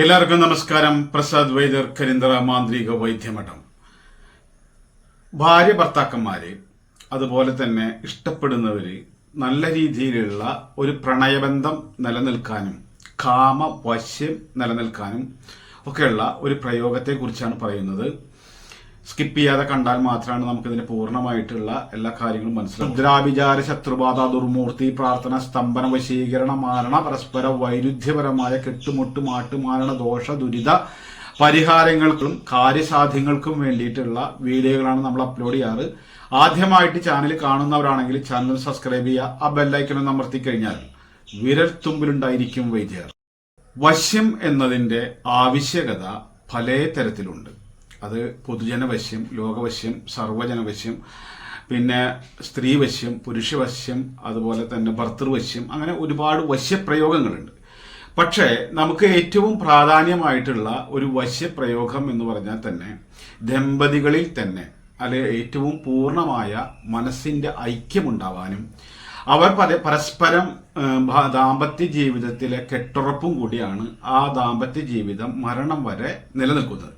എല്ലാവർക്കും നമസ്കാരം. പ്രസാദ് വൈദ്യർ കരിന്തറ മാന്ത്രിക വൈദ്യമഠം. ഭാര്യ ഭർത്താക്കന്മാര് അതുപോലെ തന്നെ ഇഷ്ടപ്പെടുന്നവര് നല്ല രീതിയിലുള്ള ഒരു പ്രണയബന്ധം നിലനിൽക്കാനും കാമവശ്യം നിലനിൽക്കാനും ഒക്കെയുള്ള ഒരു പ്രയോഗത്തെ കുറിച്ചാണ് പറയുന്നത്. സ്കിപ്പ് ചെയ്യാതെ കണ്ടാൽ മാത്രമാണ് നമുക്ക് ഇതിന്റെ പൂർണമായിട്ടുള്ള എല്ലാ കാര്യങ്ങളും മനസ്സിലാവും ദ്രാവിചാര ശത്രുബാധ ദുർമൂർത്തി പ്രാർത്ഥന സ്തംഭന വശീകരണ മാരണ പരസ്പര വൈരുദ്ധ്യപരമായ കെട്ടുമുട്ട് മാട്ടുമാരണ ദോഷ ദുരിത പരിഹാരങ്ങൾക്കും കാര്യസാധ്യങ്ങൾക്കും വേണ്ടിയിട്ടുള്ള വീഡിയോകളാണ് നമ്മൾ അപ്ലോഡ് ചെയ്യാറ്. ആദ്യമായിട്ട് ചാനൽ കാണുന്നവരാണെങ്കിൽ ചാനൽ സബ്സ്ക്രൈബ് ചെയ്യുക ആ ബെല്ലൈക്കൺ അമർത്തി കഴിഞ്ഞാൽ വിരൽ തുമ്പിലുണ്ടായിരിക്കും വൈദ്യർ. വശ്യം എന്നതിന്റെ ആവശ്യകത പല തരത്തിലുണ്ട്. അത് പൊതുജനവശ്യം ലോകവശ്യം സർവജനവശ്യം പിന്നെ സ്ത്രീവശ്യം പുരുഷവശ്യം അതുപോലെ തന്നെ ഭർത്തൃവശ്യം അങ്ങനെ ഒരുപാട് വശ്യപ്രയോഗങ്ങളുണ്ട്. പക്ഷേ നമുക്ക് ഏറ്റവും പ്രാധാന്യമായിട്ടുള്ള ഒരു വശ്യപ്രയോഗം എന്ന് പറഞ്ഞാൽ തന്നെ ദമ്പതികളിൽ തന്നെ അല്ലെ ഏറ്റവും പൂർണമായ മനസ്സിന്റെ ഐക്യമുണ്ടാവാനും അവർ പരസ്പരം ദാമ്പത്യ ജീവിതത്തിലെ കെട്ടുറപ്പും കൂടിയാണ് ആ ദാമ്പത്യ ജീവിതം മരണം വരെ നിലനിൽക്കുന്നത്.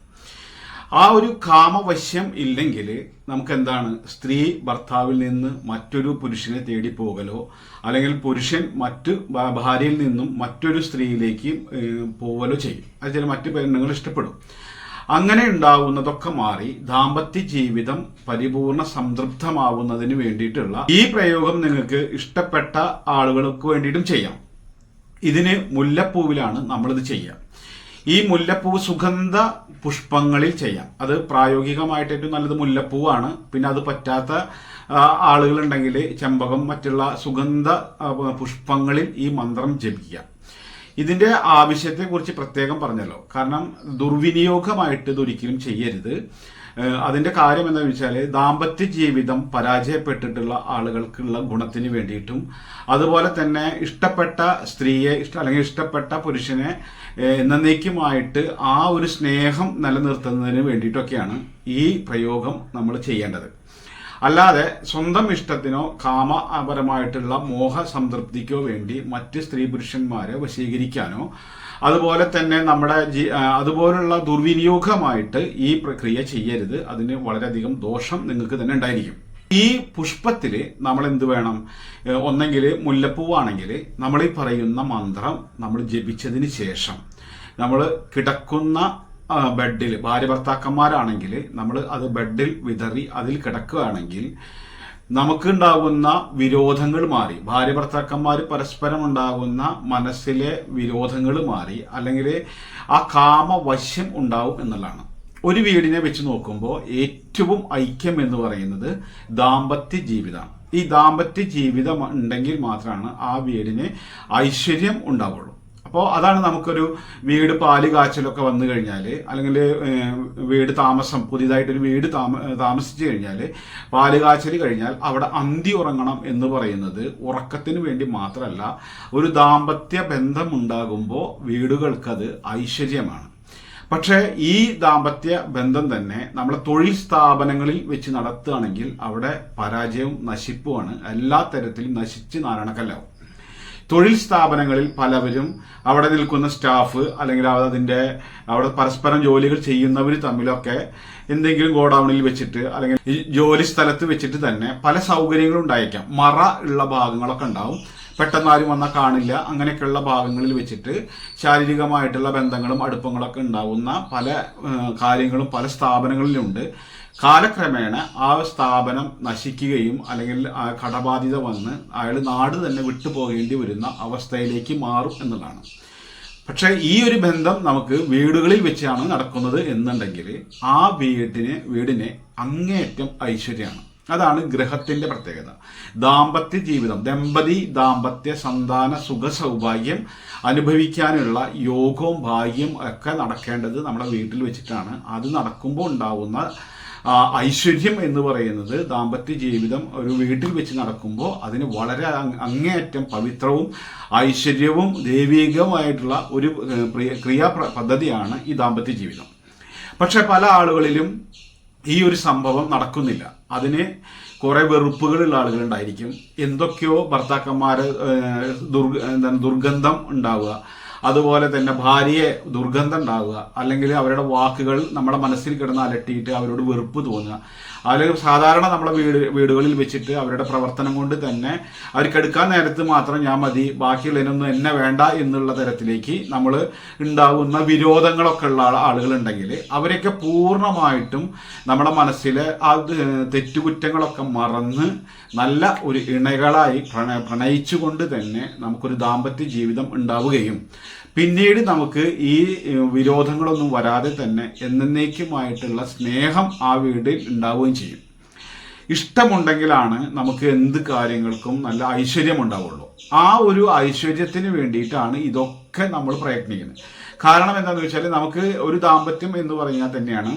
ആ ഒരു കാമവശ്യം ഇല്ലെങ്കിൽ നമുക്ക് എന്താണ് സ്ത്രീ ഭർത്താവിൽ നിന്ന് മറ്റൊരു പുരുഷനെ തേടി പോകലോ അല്ലെങ്കിൽ പുരുഷൻ മറ്റു ഭാര്യയിൽ നിന്നും മറ്റൊരു സ്ത്രീയിലേക്ക് പോകലോ ചെയ്യും. അത് ചില മറ്റു പെണ്ണുങ്ങൾ ഇഷ്ടപ്പെടും. അങ്ങനെ ഉണ്ടാവുന്നതൊക്കെ മാറി ദാമ്പത്യ ജീവിതം പരിപൂർണ സംതൃപ്തമാവുന്നതിന് വേണ്ടിയിട്ടുള്ള ഈ പ്രയോഗം നിങ്ങൾക്ക് ഇഷ്ടപ്പെട്ട ആളുകൾക്ക് വേണ്ടിയിട്ടും ചെയ്യാം. ഇതിന് മുല്ലപ്പൂവിലാണ് നമ്മളിത് ചെയ്യുക. ഈ മുല്ലപ്പൂ സുഗന്ധ പുഷ്പങ്ങളിൽ ചെയ്യാം. അത് പ്രായോഗികമായിട്ട് ഏറ്റവും നല്ലത് മുല്ലപ്പൂവാണ്. പിന്നെ അത് പറ്റാത്ത ആളുകളുണ്ടെങ്കിൽ ചെമ്പകം മറ്റുള്ള സുഗന്ധ പുഷ്പങ്ങളിൽ ഈ മന്ത്രം ജപിക്കുക. ഇതിന്റെ ആവശ്യത്തെ കുറിച്ച് പ്രത്യേകം പറഞ്ഞല്ലോ. കാരണം ദുർവിനിയോഗമായിട്ട് ഇതൊരിക്കലും ചെയ്യരുത്. അതിന്റെ കാര്യം എന്ന് വെച്ചാൽ ദാമ്പത്യ ജീവിതം പരാജയപ്പെട്ടിട്ടുള്ള ആളുകൾക്കുള്ള ഗുണത്തിന് വേണ്ടിയിട്ടും അതുപോലെ തന്നെ ഇഷ്ടപ്പെട്ട സ്ത്രീയെ ഇഷ്ട അല്ലെങ്കിൽ ഇഷ്ടപ്പെട്ട പുരുഷനെ എന്നേക്കുമായിട്ട് ആ ഒരു സ്നേഹം നിലനിർത്തുന്നതിന് വേണ്ടിയിട്ടൊക്കെയാണ് ഈ പ്രയോഗം നമ്മൾ ചെയ്യേണ്ടത്. അല്ലാതെ സ്വന്തം ഇഷ്ടത്തിനോ കാമപരമായിട്ടുള്ള മോഹ സംതൃപ്തിക്കോ വേണ്ടി മറ്റ് സ്ത്രീ പുരുഷന്മാരെ വശീകരിക്കാനോ അതുപോലെ തന്നെ നമ്മുടെ അതുപോലുള്ള ദുർവിനിയോഗമായിട്ട് ഈ പ്രക്രിയ ചെയ്യരുത്. അതിന് വളരെയധികം ദോഷം നിങ്ങൾക്ക് തന്നെ ഉണ്ടായിരിക്കും. ഈ പുഷ്പത്തിൽ നമ്മൾ എന്ത് വേണം? ഒന്നെങ്കിൽ മുല്ലപ്പൂവാണെങ്കിൽ നമ്മൾ ഈ പറയുന്ന മന്ത്രം നമ്മൾ ജപിച്ചതിന് ശേഷം നമ്മൾ കിടക്കുന്ന ബെഡിൽ ഭാര്യ ഭർത്താക്കന്മാരാണെങ്കിൽ നമ്മൾ അത് ബെഡിൽ വിതറി അതിൽ കിടക്കുകയാണെങ്കിൽ നമുക്കുണ്ടാകുന്ന വിരോധങ്ങൾ മാറി. ഭാര്യ ഭർത്താക്കന്മാർ പരസ്പരം ഉണ്ടാകുന്ന മനസ്സിലെ വിരോധങ്ങൾ മാറി. അല്ലെങ്കിൽ ആ കാമവശ്യം ഉണ്ടാവും എന്നുള്ളതാണ്. ഒരു വീടിനെ വെച്ച് നോക്കുമ്പോൾ ഏറ്റവും ഐക്യം എന്ന് പറയുന്നത് ദാമ്പത്യ ജീവിതമാണ് ഈ ദാമ്പത്യ ജീവിതം ഉണ്ടെങ്കിൽ മാത്രമാണ് ആ വീടിന് ഐശ്വര്യം ഉണ്ടാവുള്ളൂ. അപ്പോൾ അതാണ് നമുക്കൊരു വീട് പാൽ കാച്ചലൊക്കെ വന്നു കഴിഞ്ഞാൽ അല്ലെങ്കിൽ വീട് താമസം പുതിയതായിട്ടൊരു വീട് താമ താമസിച്ചു കഴിഞ്ഞാൽ പാൽ കാച്ചൽ കഴിഞ്ഞാൽ അവിടെ അന്തി ഉറങ്ങണം എന്ന് പറയുന്നത് ഉറക്കത്തിന് വേണ്ടി മാത്രമല്ല ഒരു ദാമ്പത്യ ബന്ധം ഉണ്ടാകുമ്പോൾ വീടുകൾക്കത് ഐശ്വര്യമാണ്. പക്ഷേ ഈ ദാമ്പത്യ ബന്ധം തന്നെ നമ്മളെ തൊഴിൽ സ്ഥാപനങ്ങളിൽ വെച്ച് നടത്തുകയാണെങ്കിൽ അവിടെ പരാജയവും നശിപ്പുമാണ്. എല്ലാ തരത്തിലും നശിച്ച് നാരണക്കല്ലാവും. തൊഴിൽ സ്ഥാപനങ്ങളിൽ പലവരും അവിടെ നിൽക്കുന്ന സ്റ്റാഫ് അല്ലെങ്കിൽ അതിന്റെ അവിടെ പരസ്പരം ജോലികൾ ചെയ്യുന്നവർ തമ്മിലൊക്കെ എന്തെങ്കിലും ഗോഡൌണിൽ വെച്ചിട്ട് അല്ലെങ്കിൽ ഈ ജോലി സ്ഥലത്ത് വെച്ചിട്ട് തന്നെ പല സൗകര്യങ്ങളും ഉണ്ടായേക്കാം മറ ഉള്ള ഭാഗങ്ങളൊക്കെ ഉണ്ടാവും. പെട്ടെന്ന് ആരും വന്നാൽ കാണില്ല. അങ്ങനെയൊക്കെയുള്ള ഭാഗങ്ങളിൽ വെച്ചിട്ട് ശാരീരികമായിട്ടുള്ള ബന്ധങ്ങളും അടുപ്പങ്ങളൊക്കെ ഉണ്ടാവുന്ന പല കാര്യങ്ങളും പല സ്ഥാപനങ്ങളിലുണ്ട്. കാലക്രമേണ ആ സ്ഥാപനം നശിക്കുകയും അല്ലെങ്കിൽ ആ കടബാധ്യത വന്ന് അയാൾ നാട് തന്നെ വിട്ടുപോകേണ്ടി വരുന്ന അവസ്ഥയിലേക്ക് മാറും എന്നുള്ളതാണ്. പക്ഷേ ഈ ഒരു ബന്ധം നമുക്ക് വീടുകളിൽ വെച്ചാണ് നടക്കുന്നത് എന്നുണ്ടെങ്കിൽ ആ വീടിന് വീടിനെ അങ്ങേയറ്റം ഐശ്വര്യമാണ്. അതാണ് ഗ്രഹത്തിന്റെ പ്രത്യേകത. ദാമ്പത്യ ജീവിതം ദമ്പതി ദാമ്പത്യ സന്താന സുഖ സൗഭാഗ്യം അനുഭവിക്കാനുള്ള യോഗവും ഭാഗ്യം ഒക്കെ നടക്കേണ്ടത് നമ്മുടെ വീട്ടിൽ വെച്ചിട്ടാണ്. അത് നടക്കുമ്പോൾ ഉണ്ടാവുന്ന ഐശ്വര്യം എന്ന് പറയുന്നത് ദാമ്പത്യ ജീവിതം ഒരു വീട്ടിൽ വെച്ച് നടക്കുമ്പോൾ അതിന് വളരെ അങ്ങേയറ്റം പവിത്രവും ഐശ്വര്യവും ദൈവികവുമായിട്ടുള്ള ഒരു ക്രിയാ പദ്ധതിയാണ് ഈ ദാമ്പത്യ ജീവിതം. പക്ഷെ പല ആളുകളിലും ഈ ഒരു സംഭവം നടക്കുന്നില്ല. അതിന് കുറേ വെറുപ്പുകളുള്ള ആളുകളുണ്ടായിരിക്കും. എന്തൊക്കെയോ ഭർത്താക്കന്മാർ ദുർ ദുർഗ എന്താണ് ദുർഗന്ധം ഉണ്ടാവുക. അതുപോലെ തന്നെ ഭാര്യയെ ദുർഗന്ധം ഉണ്ടാവുക അല്ലെങ്കിൽ അവരുടെ വാക്കുകൾ നമ്മുടെ മനസ്സിൽ കിടന്ന് അലട്ടിയിട്ട് അവരോട് വെറുപ്പ് തോന്നുക. അല്ലെങ്കിൽ സാധാരണ നമ്മുടെ വീട് വീടുകളിൽ വെച്ചിട്ട് അവരുടെ പ്രവർത്തനം കൊണ്ട് തന്നെ അവർക്ക് എടുക്കാൻ നേരത്ത് മാത്രം ഞാൻ മതി ബാക്കിയുള്ളതിനൊന്നും എന്നെ വേണ്ട എന്നുള്ള തരത്തിലേക്ക് നമ്മൾ ഉണ്ടാകുന്ന വിരോധങ്ങളൊക്കെ ഉള്ള ആളുകളുണ്ടെങ്കിൽ അവരെയൊക്കെ പൂർണമായിട്ടും നമ്മുടെ മനസ്സിലെ ആ തെറ്റുകുറ്റങ്ങളൊക്കെ മറന്ന് നല്ല ഒരു ഇണകളായി പ്രണ പ്രണയിച്ചുകൊണ്ട് തന്നെ നമുക്കൊരു ദാമ്പത്യ ജീവിതം ഉണ്ടാവുകയും പിന്നീട് നമുക്ക് ഈ വിരോധങ്ങളൊന്നും വരാതെ തന്നെ എന്നേക്കുമായിട്ടുള്ള സ്നേഹം ആ വീട്ടിൽ ഉണ്ടാവുകയും ചെയ്യും. ഇഷ്ടമുണ്ടെങ്കിലാണ് നമുക്ക് എന്ത് കാര്യങ്ങൾക്കും നല്ല ഐശ്വര്യം ഉണ്ടാവുള്ളൂ. ആ ഒരു ഐശ്വര്യത്തിന് വേണ്ടിയിട്ടാണ് ഇതൊക്കെ നമ്മൾ പ്രയത്നിക്കുന്നത്. കാരണം എന്താണെന്ന് വെച്ചാൽ നമുക്ക് ഒരു ദാമ്പത്യം എന്ന് പറഞ്ഞാൽ തന്നെയാണ്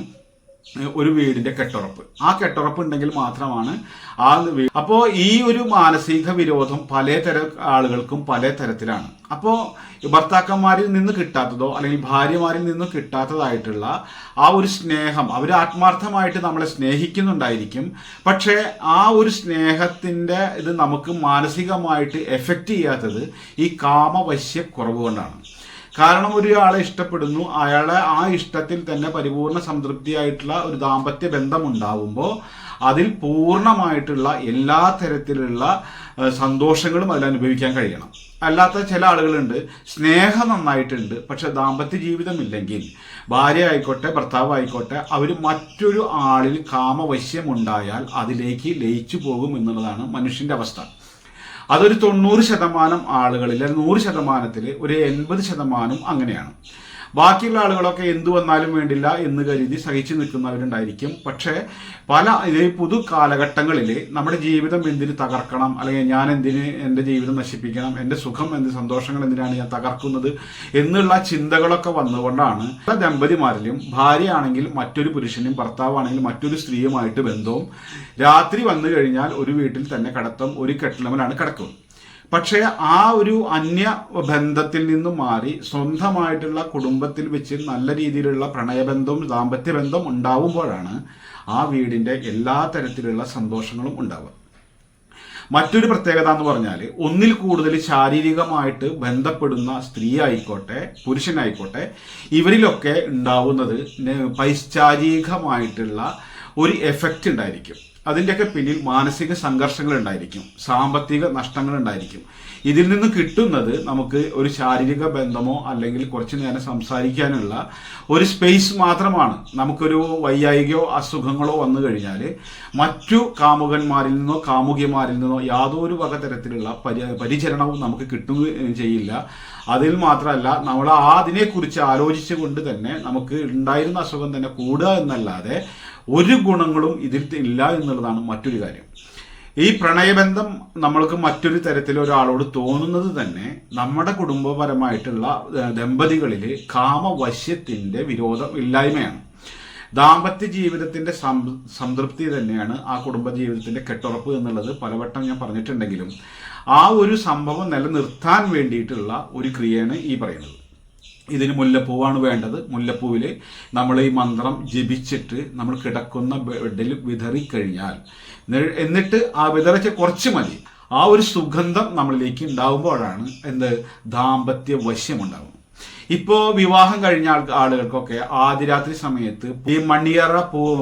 ഒരു വീടിന്റെ കെട്ടുറപ്പ്. ആ കെട്ടുറപ്പ് ഉണ്ടെങ്കിൽ മാത്രമാണ് ആ വീട് അപ്പോൾ ഈ ഒരു മാനസിക വിരോധം പല തരം ആളുകൾക്കും പല തരത്തിലാണ് അപ്പോൾ ഭർത്താക്കന്മാരിൽ നിന്ന് കിട്ടാത്തതോ അല്ലെങ്കിൽ ഭാര്യമാരിൽ നിന്ന് കിട്ടാത്തതായിട്ടുള്ള ആ ഒരു സ്നേഹം അവർ ആത്മാർത്ഥമായിട്ട് നമ്മളെ സ്നേഹിക്കുന്നുണ്ടായിരിക്കും. പക്ഷേ ആ ഒരു സ്നേഹത്തിന്റെ ഇത് നമുക്ക് മാനസികമായിട്ട് എഫക്റ്റ് ചെയ്യാത്തത് ഈ കാമവശ്യ കുറവ് കൊണ്ടാണ്. കാരണം ഒരാളെ ഇഷ്ടപ്പെടുന്നു അയാളെ ആ ഇഷ്ടത്തിൽ തന്നെ പരിപൂർണ സംതൃപ്തിയായിട്ടുള്ള ഒരു ദാമ്പത്യ ബന്ധം ഉണ്ടാവുമ്പോൾ അതിൽ പൂർണമായിട്ടുള്ള എല്ലാ തരത്തിലുള്ള സന്തോഷങ്ങളും അതിൽ അനുഭവിക്കാൻ കഴിയണം. അല്ലാത്ത ചില ആളുകളുണ്ട് സ്നേഹം നന്നായിട്ടുണ്ട് പക്ഷെ ദാമ്പത്യ ജീവിതം ഇല്ലെങ്കിൽ ഭാര്യ ആയിക്കോട്ടെ ഭർത്താവ് ആയിക്കോട്ടെ അവർ മറ്റൊരു ആളിൽ കാമവശ്യമുണ്ടായാൽ അതിലേക്ക് ലയിച്ചു പോകും എന്നുള്ളതാണ് മനുഷ്യന്റെ അവസ്ഥ. അതൊരു തൊണ്ണൂറ് ശതമാനം ആളുകളിൽ നൂറ് ശതമാനത്തിൽ ഒരു എൺപത് ശതമാനം അങ്ങനെയാണ്. ബാക്കിയുള്ള ആളുകളൊക്കെ എന്തു വന്നാലും വേണ്ടില്ല എന്ന് കരുതി സഹിച്ചു നിൽക്കുന്നവരുണ്ടായിരിക്കും. പക്ഷേ പല ഇത് പുതു കാലഘട്ടങ്ങളിൽ നമ്മുടെ ജീവിതം എന്തിന് തകർക്കണം? അല്ലെങ്കിൽ ഞാൻ എന്തിന് എന്റെ ജീവിതം നശിപ്പിക്കണം? എന്റെ സുഖം എന്ത്? സന്തോഷങ്ങൾ എന്തിനാണ് ഞാൻ തകർക്കുന്നത്? എന്നുള്ള ചിന്തകളൊക്കെ വന്നുകൊണ്ടാണ് പല ദമ്പതിമാരിലും ഭാര്യയാണെങ്കിൽ മറ്റൊരു പുരുഷനും ഭർത്താവാണെങ്കിൽ മറ്റൊരു സ്ത്രീയുമായിട്ട് ബന്ധവും. രാത്രി വന്നു കഴിഞ്ഞാൽ ഒരു വീട്ടിൽ തന്നെ കടത്തം ഒരു കെട്ടിടമിലാണ് കിടക്കുന്നത് പക്ഷേ ആ ഒരു അന്യ ബന്ധത്തിൽ നിന്ന് മാറി സ്വന്തമായിട്ടുള്ള കുടുംബത്തിൽ വെച്ച് നല്ല രീതിയിലുള്ള പ്രണയബന്ധവും ദാമ്പത്യ ബന്ധം ഉണ്ടാവുമ്പോഴാണ് ആ വീടിന്റെ എല്ലാ തരത്തിലുള്ള സന്തോഷങ്ങളും ഉണ്ടാവുക. മറ്റൊരു പ്രത്യേകത എന്ന് പറഞ്ഞാൽ ഒന്നിൽ കൂടുതൽ ശാരീരികമായിട്ട് ബന്ധപ്പെടുന്ന സ്ത്രീ ആയിക്കോട്ടെ പുരുഷനായിക്കോട്ടെ ഇവരിലൊക്കെ ഉണ്ടാവുന്നത് പൈശാചികമായിട്ടുള്ള ഒരു എഫക്റ്റ് ഉണ്ടായിരിക്കും. അതിന്റെയൊക്കെ പിന്നിൽ മാനസിക സംഘർഷങ്ങൾ ഉണ്ടായിരിക്കും സാമ്പത്തിക നഷ്ടങ്ങൾ ഉണ്ടായിരിക്കും ഇതിൽ നിന്ന് കിട്ടുന്നത് നമുക്ക് ഒരു ശാരീരിക ബന്ധമോ അല്ലെങ്കിൽ കുറച്ചു നേരം സംസാരിക്കാനുള്ള ഒരു സ്പേസ് മാത്രമാണ്. നമുക്കൊരു വൈയായികയോ അസുഖങ്ങളോ വന്നു കഴിഞ്ഞാൽ മറ്റു കാമുകന്മാരിൽ നിന്നോ കാമുകിമാരിൽ നിന്നോ യാതൊരു വക തരത്തിലുള്ള പരി പരിചരണവും നമുക്ക് കിട്ടുകയും ചെയ്യില്ല. അതിൽ മാത്രമല്ല നമ്മൾ അതിനെക്കുറിച്ച് ആലോചിച്ചുകൊണ്ട് തന്നെ നമുക്ക് ഉണ്ടായിരുന്ന അസുഖം തന്നെ കൂടുക എന്നല്ലാതെ ഒരു ഗുണങ്ങളും ഇതിൽ ഇല്ല എന്നുള്ളതാണ് മറ്റൊരു കാര്യം. ഈ പ്രണയബന്ധം നമ്മൾക്ക് മറ്റൊരു തരത്തിൽ ഒരാളോട് തോന്നുന്നത് തന്നെ നമ്മുടെ കുടുംബപരമായിട്ടുള്ള ദമ്പതികളിൽ കാമവശ്യത്തിന്റെ വിരോധം ഇല്ലായ്മയാണ്. ദാമ്പത്യ ജീവിതത്തിന്റെ സംതൃപ്തി തന്നെയാണ് ആ കുടുംബ ജീവിതത്തിന്റെ കെട്ടുറപ്പ് എന്നുള്ളത് പലവട്ടം ഞാൻ പറഞ്ഞിട്ടുണ്ടെങ്കിലും ആ ഒരു സംഭവം നിലനിർത്താൻ വേണ്ടിയിട്ടുള്ള ഒരു ക്രിയയാണ് ഈ പറയുന്നത്. ഇതിന് മുല്ലപ്പൂവാണ് വേണ്ടത്. മുല്ലപ്പൂവിൽ നമ്മൾ ഈ മന്ത്രം ജപിച്ചിട്ട് നമ്മൾ കിടക്കുന്ന ബെഡിൽ വിതറി കഴിഞ്ഞാൽ എന്നിട്ട് ആ വിതറിച്ച കുറച്ച് മതി. ആ ഒരു സുഗന്ധം നമ്മളിലേക്ക് ഉണ്ടാകുമ്പോഴാണ് എന്ത്? ദാമ്പത്യ വശ്യമുണ്ടാകും ഇപ്പോ വിവാഹം കഴിഞ്ഞ ആളുകൾക്കൊക്കെ ആദ്യരാത്രി സമയത്ത് ഈ മണിയറ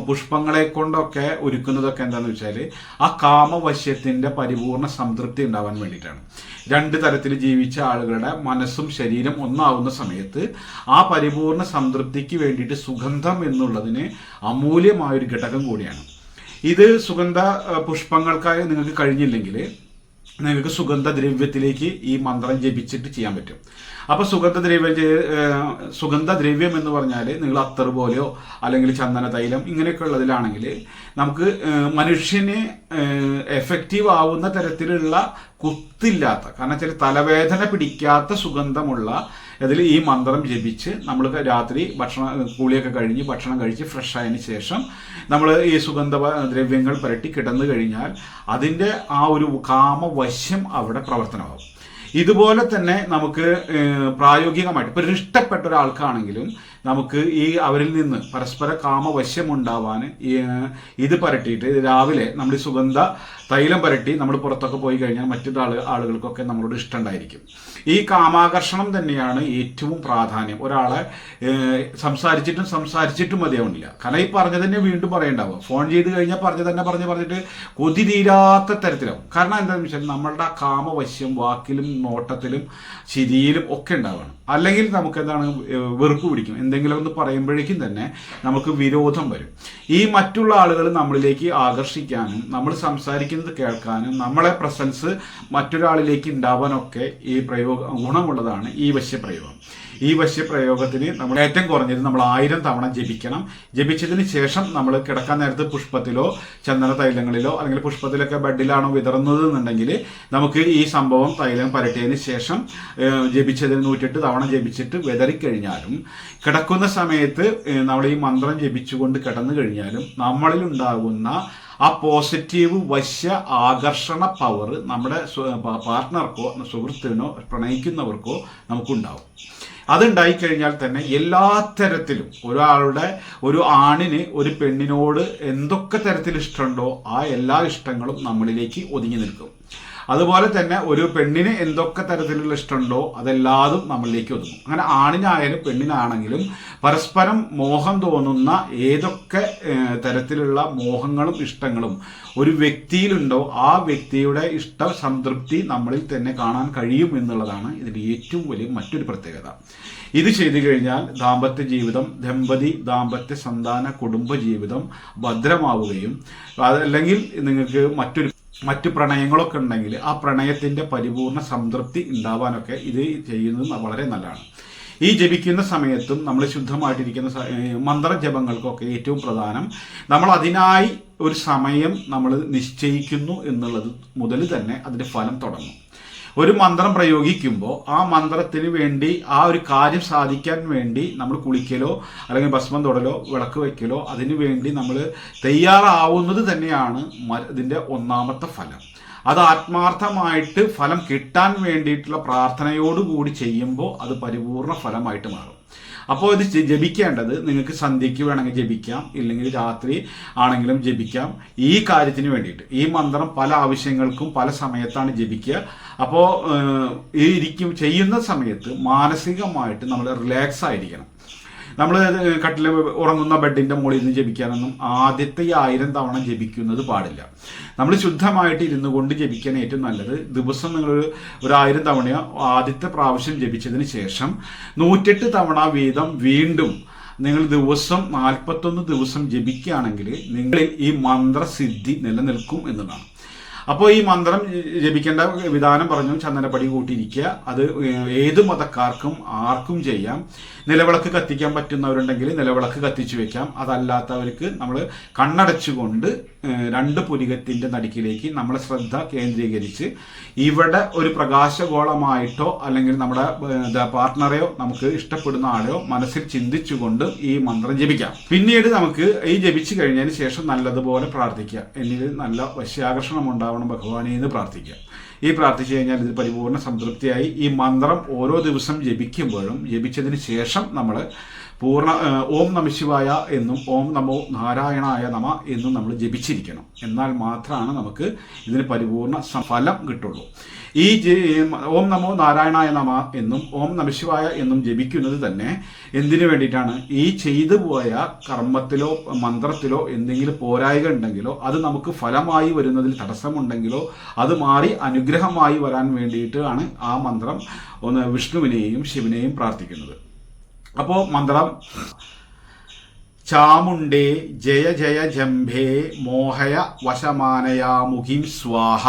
പുഷ്പങ്ങളെ കൊണ്ടൊക്കെ ഒരുക്കുന്നതൊക്കെ എന്താന്ന് വെച്ചാൽ ആ കാമവശ്യത്തിന്റെ പരിപൂർണ സംതൃപ്തി ഉണ്ടാവാൻ വേണ്ടിയിട്ടാണ്. രണ്ട് തരത്തിൽ ജീവിച്ച ആളുകളുടെ മനസ്സും ശരീരം ഒന്നാവുന്ന സമയത്ത് ആ പരിപൂർണ സംതൃപ്തിക്ക് വേണ്ടിയിട്ട് സുഗന്ധം എന്നുള്ളതിന് അമൂല്യമായ ഒരു ഘടകം കൂടിയാണ്. ഇത് സുഗന്ധ പുഷ്പങ്ങൾക്കായി നിങ്ങൾക്ക് കഴിഞ്ഞില്ലെങ്കിൽ നിങ്ങൾക്ക് സുഗന്ധദ്രവ്യത്തിലേക്ക് ഈ മന്ത്രം ജപിച്ചിട്ട് ചെയ്യാൻ പറ്റും. അപ്പോൾ സുഗന്ധദ്രവ്യം സുഗന്ധദ്രവ്യം എന്ന് പറഞ്ഞാൽ നിങ്ങൾ അത്തർ പോലെയോ അല്ലെങ്കിൽ ചന്ദന തൈലം ഇങ്ങനെയൊക്കെ ഉള്ളതിലാണെങ്കിൽ നമുക്ക് മനുഷ്യനെ എഫക്റ്റീവ് ആവുന്ന തരത്തിലുള്ള കുത്തില്ലാത്ത കാരണം വെച്ചാൽ തലവേദന പിടിക്കാത്ത സുഗന്ധമുള്ള അതിൽ ഈ മന്ത്രം ജപിച്ച് നമ്മൾ രാത്രി ഭക്ഷണം കൂളിയൊക്കെ കഴിഞ്ഞ് ഭക്ഷണം കഴിച്ച് ഫ്രഷ് ആയതിനു ശേഷം നമ്മൾ ഈ സുഗന്ധ ദ്രവ്യങ്ങൾ പുരട്ടി കിടന്നു കഴിഞ്ഞാൽ അതിന്റെ ആ ഒരു കാമവശ്യം അവിടെ പ്രവർത്തനമാകും. ഇതുപോലെ തന്നെ നമുക്ക് പ്രായോഗികമായിട്ട് ഇപ്പോൾ ഒരു ഇഷ്ടപ്പെട്ട ഒരാൾക്കാണെങ്കിലും നമുക്ക് ഈ അവരിൽ നിന്ന് പരസ്പര കാമവശ്യം ഉണ്ടാവാൻ ഇത് പരട്ടിയിട്ട് രാവിലെ നമ്മൾ സുഗന്ധ തൈലം പരട്ടി നമ്മൾ പുറത്തൊക്കെ പോയി കഴിഞ്ഞാൽ മറ്റു ആൾ ആളുകൾക്കൊക്കെ നമ്മളോട് ഇഷ്ടമുണ്ടായിരിക്കും. ഈ കാമാകർഷണം തന്നെയാണ് ഏറ്റവും പ്രാധാന്യം. ഒരാളെ സംസാരിച്ചിട്ടും സംസാരിച്ചിട്ടും മതിയാവുന്നില്ല. കാരണം ഈ പറഞ്ഞത് തന്നെ വീണ്ടും പറയണ്ടാവുക. ഫോൺ ചെയ്ത് കഴിഞ്ഞാൽ പറഞ്ഞു തന്നെ പറഞ്ഞ് പറഞ്ഞിട്ട് കൊതി തീരാത്ത തരത്തിലാവും. കാരണം എന്താണെന്ന് വെച്ചാൽ നമ്മളുടെ കാമവശ്യം വാക്കിലും നോട്ടത്തിലും ചിരിയിലും ഒക്കെ ഉണ്ടാവണം. അല്ലെങ്കിൽ നമുക്ക് എന്താണ് വെറുപ്പ് പിടിക്കും. എന്തെങ്കിലും ഒന്ന് പറയുമ്പോഴേക്കും തന്നെ നമുക്ക് വിരോധം വരും. ഈ മറ്റുള്ള ആളുകൾ നമ്മളിലേക്ക് ആകർഷിക്കാനും നമ്മൾ സംസാരിക്കുന്നത് കേൾക്കാനും നമ്മളെ പ്രസൻസ് മറ്റൊരാളിലേക്ക് ഉണ്ടാവാനൊക്കെ ഈ പ്രയോഗ ഗുണമുള്ളതാണ് ഈ വശ്യപ്രയോഗം. ഈ വശ്യപ്രയോഗത്തിന് നമ്മൾ ഏറ്റവും കുറഞ്ഞത് നമ്മൾ ആയിരം തവണ ജപിക്കണം. ജപിച്ചതിന് ശേഷം നമ്മൾ കിടക്കാൻ നേരത്ത് പുഷ്പത്തിലോ ചന്ദന തൈലങ്ങളിലോ അല്ലെങ്കിൽ പുഷ്പത്തിലൊക്കെ ബെഡിലാണോ വിതറുന്നത് എന്നുണ്ടെങ്കിൽ നമുക്ക് ഈ സംഭവം തൈലം പരട്ടിയതിന് ശേഷം ജപിച്ചതിന് നൂറ്റെട്ട് തവണ ജപിച്ചിട്ട് വിതറിക്കഴിഞ്ഞാലും കിടക്കുന്ന സമയത്ത് നമ്മൾ ഈ മന്ത്രം ജപിച്ചുകൊണ്ട് കിടന്നു കഴിഞ്ഞാലും നമ്മളിൽ ഉണ്ടാകുന്ന ആ പോസിറ്റീവ് വശ്യ ആകർഷണ പവർ നമ്മുടെ പാർട്ട്ണർക്കോ സുഹൃത്തിനോ പ്രണയിക്കുന്നവർക്കോ നമുക്കുണ്ടാവും. അതുണ്ടായി കഴിഞ്ഞാൽ തന്നെ എല്ലാ തരത്തിലും ഒരാളുടെ ഒരു ആണിന് ഒരു പെണ്ണിനോട് എന്തൊക്കെ തരത്തിൽ ഇഷ്ടമുണ്ടോ ആ എല്ലാ ഇഷ്ടങ്ങളും നമ്മളിലേക്ക് ഒതുങ്ങി നിൽക്കും. അതുപോലെ തന്നെ ഒരു പെണ്ണിന് എന്തൊക്കെ തരത്തിലുള്ള ഇഷ്ടമുണ്ടോ അതെല്ലാതും നമ്മളിലേക്ക് ഒതുങ്ങും. അങ്ങനെ ആണിനായാലും പെണ്ണിനാണെങ്കിലും പരസ്പരം മോഹം തോന്നുന്ന ഏതൊക്കെ തരത്തിലുള്ള മോഹങ്ങളും ഇഷ്ടങ്ങളും ഒരു വ്യക്തിയിലുണ്ടോ ആ വ്യക്തിയുടെ ഇഷ്ട സംതൃപ്തി നമ്മളിൽ തന്നെ കാണാൻ കഴിയും എന്നുള്ളതാണ് ഇതിന്റെ ഏറ്റവും വലിയ മറ്റൊരു പ്രത്യേകത. ഇത് ചെയ്തു കഴിഞ്ഞാൽ ദാമ്പത്യ ജീവിതം ദമ്പതി ദാമ്പത്യ സന്താന കുടുംബ ജീവിതം ഭദ്രമാവുകയും അതല്ലെങ്കിൽ നിങ്ങൾക്ക് മറ്റൊരു മറ്റു പ്രണയങ്ങളൊക്കെ ഉണ്ടെങ്കിൽ ആ പ്രണയത്തിന്റെ പരിപൂർണ സംതൃപ്തി ഉണ്ടാവാനൊക്കെ ഇത് ചെയ്യുന്നത് വളരെ നല്ലതാണ്. ഈ ജപിക്കുന്ന സമയത്തും നമ്മൾ ശുദ്ധമായിട്ടിരിക്കുന്ന മന്ത്ര ജപങ്ങൾക്കൊക്കെ മന്ത്രജപങ്ങൾക്കൊക്കെ ഏറ്റവും പ്രധാനം നമ്മൾ അതിനായി ഒരു സമയം നമ്മൾ നിശ്ചയിക്കുന്നു എന്നുള്ളത് മുതൽ തന്നെ അതിന്റെ ഫലം തുടങ്ങും. ഒരു മന്ത്രം പ്രയോഗിക്കുമ്പോൾ ആ മന്ത്രത്തിന് വേണ്ടി ആ ഒരു കാര്യം സാധിക്കാൻ വേണ്ടി നമ്മൾ കുളിക്കലോ അല്ലെങ്കിൽ ഭസ്മം തൊടലോ വിളക്ക് വയ്ക്കലോ അതിന് വേണ്ടി നമ്മൾ തയ്യാറാവുന്നത് തന്നെയാണ് ഇതിന്റെ ഒന്നാമത്തെ ഫലം. അത് ആത്മാർത്ഥമായിട്ട് ഫലം കിട്ടാൻ വേണ്ടിയിട്ടുള്ള പ്രാർത്ഥനയോടുകൂടി ചെയ്യുമ്പോൾ അത് പരിപൂർണ ഫലമായിട്ട് മാറും. അപ്പോൾ ഇത് ജപിക്കേണ്ടത് നിങ്ങൾക്ക് സന്ധ്യയ്ക്ക് വേണമെങ്കിൽ ജപിക്കാം ഇല്ലെങ്കിൽ രാത്രി ആണെങ്കിലും ജപിക്കാം. ഈ കാര്യത്തിന് വേണ്ടിയിട്ട് ഈ മന്ത്രം പല ആവശ്യങ്ങൾക്കും പല സമയത്താണ് ജപിക്കുക. അപ്പോൾ ഈ ഇരിക്കും ചെയ്യുന്ന സമയത്ത് മാനസികമായിട്ട് നമ്മൾ റിലാക്സ് ആയിരിക്കണം. നമ്മൾ കട്ടിൽ ഉറങ്ങുന്ന ബെഡിന്റെ മുകളിൽ നിന്ന് ജപിക്കാനൊന്നും ആദ്യത്തെ ആയിരം തവണ ജപിക്കുന്നത് പാടില്ല. നമ്മൾ ശുദ്ധമായിട്ട് ഇരുന്നു കൊണ്ട് ജപിക്കാൻ ഏറ്റവും നല്ലത്. ദിവസം നിങ്ങൾ ഒരു ആയിരം തവണയോ ആദ്യത്തെ പ്രാവശ്യം ജപിച്ചതിന് ശേഷം നൂറ്റെട്ട് തവണ വീതം വീണ്ടും നിങ്ങൾ ദിവസം നാൽപ്പത്തൊന്ന് ദിവസം ജപിക്കുകയാണെങ്കിൽ നിങ്ങളിൽ ഈ മന്ത്രസിദ്ധി നിലനിൽക്കും എന്നതാണ്. അപ്പോൾ ഈ മന്ത്രം ജപിക്കേണ്ട വിധാനം പറഞ്ഞു ചന്ദനപ്പടി കൂട്ടിയിരിക്കുക. അത് ഏത് മതക്കാർക്കും ആർക്കും ചെയ്യാം. നിലവിളക്ക് കത്തിക്കാൻ പറ്റുന്നവരുണ്ടെങ്കിൽ നിലവിളക്ക് കത്തിച്ചു വെക്കാം. അതല്ലാത്തവർക്ക് നമ്മൾ കണ്ണടച്ചുകൊണ്ട് രണ്ട് പുരികത്തിന്റെ നടുക്കിലേക്ക് നമ്മുടെ ശ്രദ്ധ കേന്ദ്രീകരിച്ച് ഇവിടെ ഒരു പ്രകാശഗോളമായിട്ടോ അല്ലെങ്കിൽ നമ്മുടെ പാർട്ട്ണറെയോ നമുക്ക് ഇഷ്ടപ്പെടുന്ന ആളെയോ മനസ്സിൽ ചിന്തിച്ചുകൊണ്ട് ഈ മന്ത്രം ജപിക്കാം. പിന്നീട് നമുക്ക് ഈ ജപിച്ചു കഴിഞ്ഞതിന് ശേഷം നല്ലതുപോലെ പ്രാർത്ഥിക്കുക. എന്നിൽ നല്ല വശ്യാകർഷണം ഉണ്ടാവണം ഭഗവാനെ എന്ന് പ്രാർത്ഥിക്കുക. ഈ പ്രാർത്ഥിച്ചു കഴിഞ്ഞാൽ ഇത് പരിപൂർണ സംതൃപ്തിയായി. ഈ മന്ത്രം ഓരോ ദിവസം ജപിക്കുമ്പോഴും ജപിച്ചതിന് ശേഷം നമ്മൾ പൂർണ ഓം നമശിവായ എന്നും ഓം നമോ നാരായണായ നമ എന്നും നമ്മൾ ജപിച്ചിരിക്കണം. എന്നാൽ മാത്രമാണ് നമുക്ക് ഇതിന് പരിപൂർണ ഫലം കിട്ടുള്ളൂ. ഈ ഓം നമോ നാരായണായ നമ എന്നും ഓം നമശിവായ എന്നും ജപിക്കുന്നത് തന്നെ എന്തിനു വേണ്ടിയിട്ടാണ്? ഈ ചെയ്തു പോയ കർമ്മത്തിലോ മന്ത്രത്തിലോ എന്തെങ്കിലും പോരായ്മ ഉണ്ടെങ്കിലോ അത് നമുക്ക് ഫലമായി വരുന്നതിൽ തടസ്സമുണ്ടെങ്കിലോ അത് മാറി അനുഗ്രഹമായി വരാൻ വേണ്ടിയിട്ടാണ് ആ മന്ത്രം ഒന്ന് വിഷ്ണുവിനെയും ശിവനെയും പ്രാർത്ഥിക്കുന്നത്. അപ്പോൾ മന്ത്രം ചാമുണ്ടേ ജയ ജയ ജംഭേ മോഹയ വശമാനയാമുഖിം സ്വാഹ.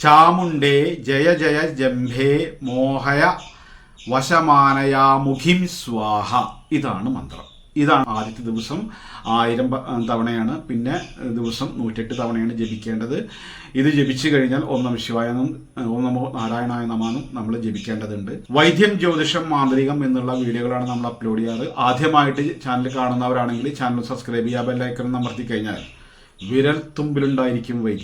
ചാമുണ്ടേ ജയ ജയ ജംഭേ മോഹയ വശമാനയാമുഖിം സ്വാഹ. ഇതാണ് മന്ത്രം. ഇതാണ് ആദ്യത്തെ ദിവസം. ആയിരം തവണയാണ്. പിന്നെ ദിവസം നൂറ്റെട്ട് തവണയാണ് ജപിക്കേണ്ടത്. ഇത് ജപിച്ചു കഴിഞ്ഞാൽ ഓം നമ ശിവായ ഓം നമോ നാരായണായ നമാനും നമ്മൾ ജപിക്കേണ്ടതുണ്ട്. വൈദ്യം ജ്യോതിഷം മാന്ത്രികം എന്നുള്ള വീഡിയോകളാണ് നമ്മൾ അപ്ലോഡ് ചെയ്യാറ്. ആദ്യമായിട്ട് ചാനൽ കാണുന്നവരാണെങ്കിൽ ചാനൽ സബ്സ്ക്രൈബ് ചെയ്യുക ബെല്ലൈക്കൺ അമർത്തി കഴിഞ്ഞാൽ വിരൽ തുമ്പിലുണ്ടായിരിക്കും വൈദ്യം.